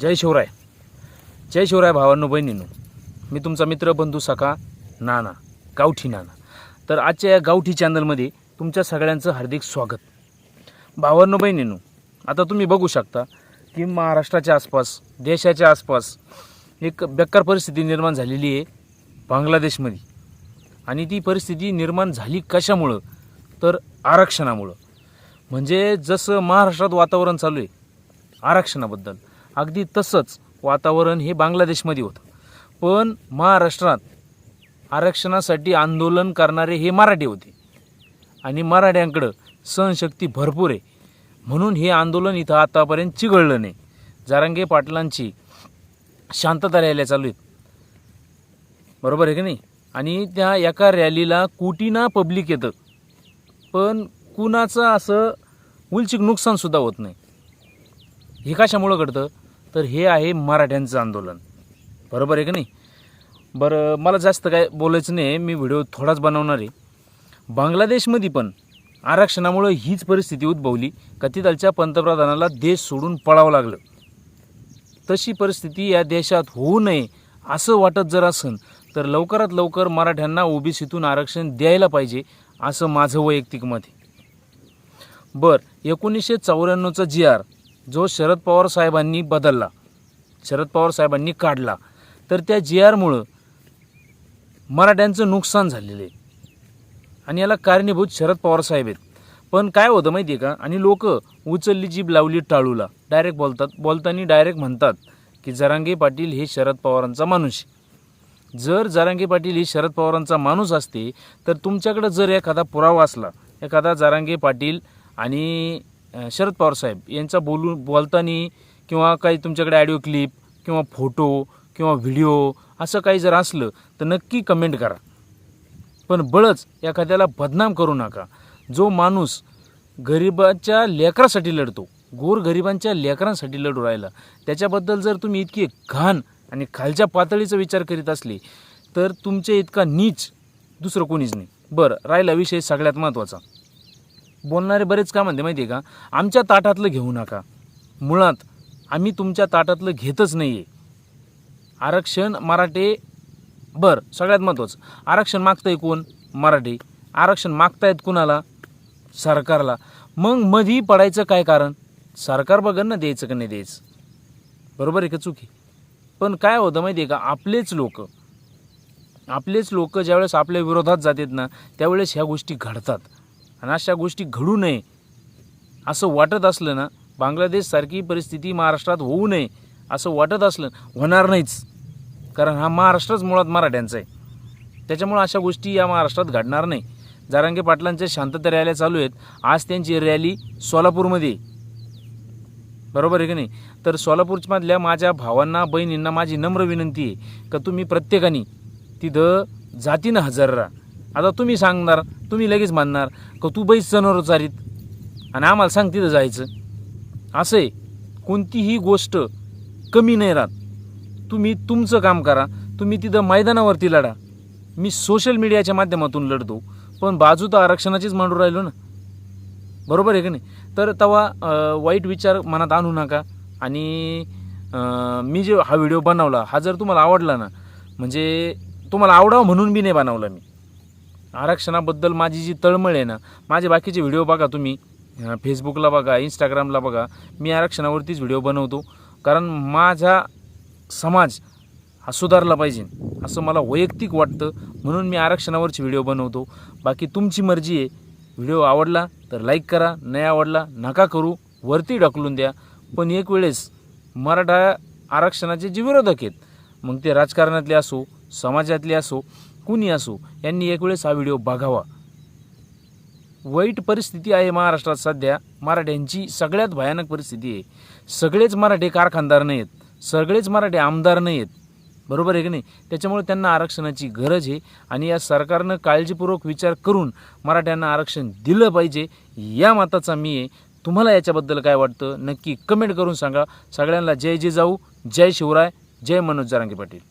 जय शिवराय. जय शिवराय भावांनो बहिणींनो. मी तुमचा मित्र बंधू सखा नाना गावठी नाना. तर आजच्या या गावठी चॅनलमध्ये तुमच्या सगळ्यांचं हार्दिक स्वागत. भावांनो बहिणींनो आता तुम्ही बघू शकता की महाराष्ट्राच्या आसपास देशाच्या आसपास एक बेकार परिस्थिती निर्माण झालेली आहे बांगलादेशमध्ये. आणि ती परिस्थिती निर्माण झाली कशामुळं? तर आरक्षणामुळं. म्हणजे जसं महाराष्ट्रात वातावरण चालू आहे आरक्षणाबद्दल. अगदी तसंच वातावरण हे बांगलादेशमध्ये होतं. पण महाराष्ट्रात आरक्षणासाठी आंदोलन करणारे हे मराठी होते. आणि मराठ्यांकडं सहनशक्ती भरपूर आहे. म्हणून हे आंदोलन इथं आतापर्यंत चिघळलं नाही. जारांगे पाटलांची शांतता रॅल्या चालू आहेत. बरोबर आहे की नाही? आणि त्या एका रॅलीला कोटीना पब्लिक येतं. पण कुणाचं असं उलचिक नुकसानसुद्धा होत नाही. हे कशामुळं घडतं? तर हे आहे मराठ्यांचं आंदोलन. बरोबर आहे का नाही? बरं मला जास्त काय बोलायचं नाही मी व्हिडिओ थोडाच बनवणार आहे. बांगलादेशमध्ये पण आरक्षणामुळं हीच परिस्थिती उद्भवली का पंतप्रधानाला देश सोडून पळावं लागलं. तशी परिस्थिती या देशात होऊ नये असं वाटत जर असेल तर लवकरात लवकर मराठ्यांना ओबीसीतून आरक्षण द्यायला पाहिजे असं माझं वैयक्तिक मत आहे. बरं एकोणीसशे चौऱ्याण्णवचा जी आर जो शरद पवार साहेबांनी बदलला शरद पवार साहेबांनी काढला तर त्या जी आरमुळं मराठ्यांचं नुकसान झालेलं आहे. आणि याला कारणीभूत शरद पवार साहेब आहेत. पण काय होतं माहिती आहे का? आणि लोक उचलली जीभ लावली टाळूला. डायरेक्ट बोलतात बोलताना डायरेक्ट म्हणतात की जरांगे पाटील हे शरद पवारांचा माणूस जर जरांगे पाटील हे शरद पवारांचा माणूस असते तर तुमच्याकडं जर एखादा पुरावा असला एखादा जरांगे पाटील आणि शरद पवार साहेब यांचा बोलू बोलताना किंवा काही तुमच्याकडे ॲडिओ क्लिप किंवा फोटो किंवा व्हिडिओ असं काही जर असलं तर नक्की कमेंट करा. पण बळच एखाद्याला बदनाम करू नका. जो माणूस गरिबाच्या लेकरासाठी लढतो गोरगरिबांच्या लेकरांसाठी लढू राहिला त्याच्याबद्दल जर तुम्ही इतकी घाण आणि खालच्या पातळीचा विचार करीत असले तर तुमचे इतका नीच दुसरं कोणीच नाही. बरं राहिला विषय सगळ्यात महत्त्वाचा बोलणारे बरेच का म्हणते माहिती आहे का? आमच्या ताटातलं घेऊ नका. मुळात आम्ही तुमच्या ताटातलं घेतच नाही आहे आरक्षण मराठे बरं सगळ्यात महत्त्वाचं आरक्षण मागतंय कोण? मराठी. आरक्षण मागतायत कुणाला? सरकारला. मग मधी पडायचं काय कारण? सरकार बघन ना द्यायचं का नाही द्यायचं. बरोबर आहे का चुकी? पण काय होतं माहिती आहे का? आपलेच लोक. आपलेच लोक ज्यावेळेस आपल्या विरोधात जातात ना त्यावेळेस ह्या गोष्टी घडतात. आणि अशा गोष्टी घडू नये. असं वाटत असलं ना बांगलादेशसारखी परिस्थिती महाराष्ट्रात होऊ नये असं वाटत असलं होणार नाहीच. कारण हा महाराष्ट्रच मुळात मराठ्यांचा आहे. त्याच्यामुळं अशा गोष्टी या महाराष्ट्रात घडणार नाही. जारांगे पाटलांच्या शांतता रॅल्या चालू आहेत. आज त्यांची रॅली सोलापूरमध्ये आहे. बरोबर आहे की नाही? तर सोलापूरमधल्या माझ्या भावांना बहिणींना माझी नम्र विनंती आहे का तुम्ही प्रत्येकाने तिथं जातीनं हजर राहा. आता तुम्ही सांगणार तुम्ही लगेच मानणार का तू बैस जनावर चारीत आणि आम्हाला सांग तिथं जायचं. असं आहे कोणतीही गोष्ट कमी नाही राहत. तुम्ही तुमचं काम करा तुम्ही तिथं मैदानावरती लढा. मी सोशल मीडियाच्या माध्यमातून लढतो पण बाजू तर आरक्षणाचीच मांडू राहिलो ना. बरोबर आहे का नाही? तर तेव्हा वाईट विचार मनात आणू नका. आणि मी जे हा व्हिडिओ बनवला हा जर तुम्हाला आवडला ना म्हणजे तुम्हाला आवडावं म्हणून मी नाही बनवला मी. आरक्षणाबद्दल माझी जी तळमळ आहे ना माझे बाकीचे व्हिडिओ बघा तुम्ही. फेसबुकला बघा इंस्टाग्रामला बघा. मी आरक्षणावरतीच व्हिडिओ बनवतो. कारण माझा समाज हा सुधारला पाहिजे. असं मला वैयक्तिक वाटतं. म्हणून मी आरक्षणावरची व्हिडिओ बनवतो. बाकी तुमची मर्जी आहे. व्हिडिओ आवडला तर लाईक करा. नाही आवडला नका करू. वरती ढकलून द्या. पण एक वेळेस मराठा आरक्षणाचे जे विरोधक आहेत मग ते राजकारणातले असो समाजातले असो कुणी असो यांनी एक वेळेस हा व्हिडिओ बघावा. वाईट परिस्थिती आहे महाराष्ट्रात सध्या. मराठ्यांची सगळ्यात भयानक परिस्थिती आहे. सगळेच मराठे कारखानदार नाही आहेत सगळेच मराठे आमदार नाही आहेत बरोबर आहे की नाही? त्याच्यामुळे त्यांना आरक्षणाची गरज आहे आणि या सरकारनं काळजीपूर्वक विचार करून मराठ्यांना आरक्षण दिलं पाहिजे. या मताचा मी आहे. तुम्हाला याच्याबद्दल काय वाटतं? नक्की कमेंट करून सांगा. सगळ्यांना जय जे जाऊ जय शिवराय जय मनोज जारांगे पाटील.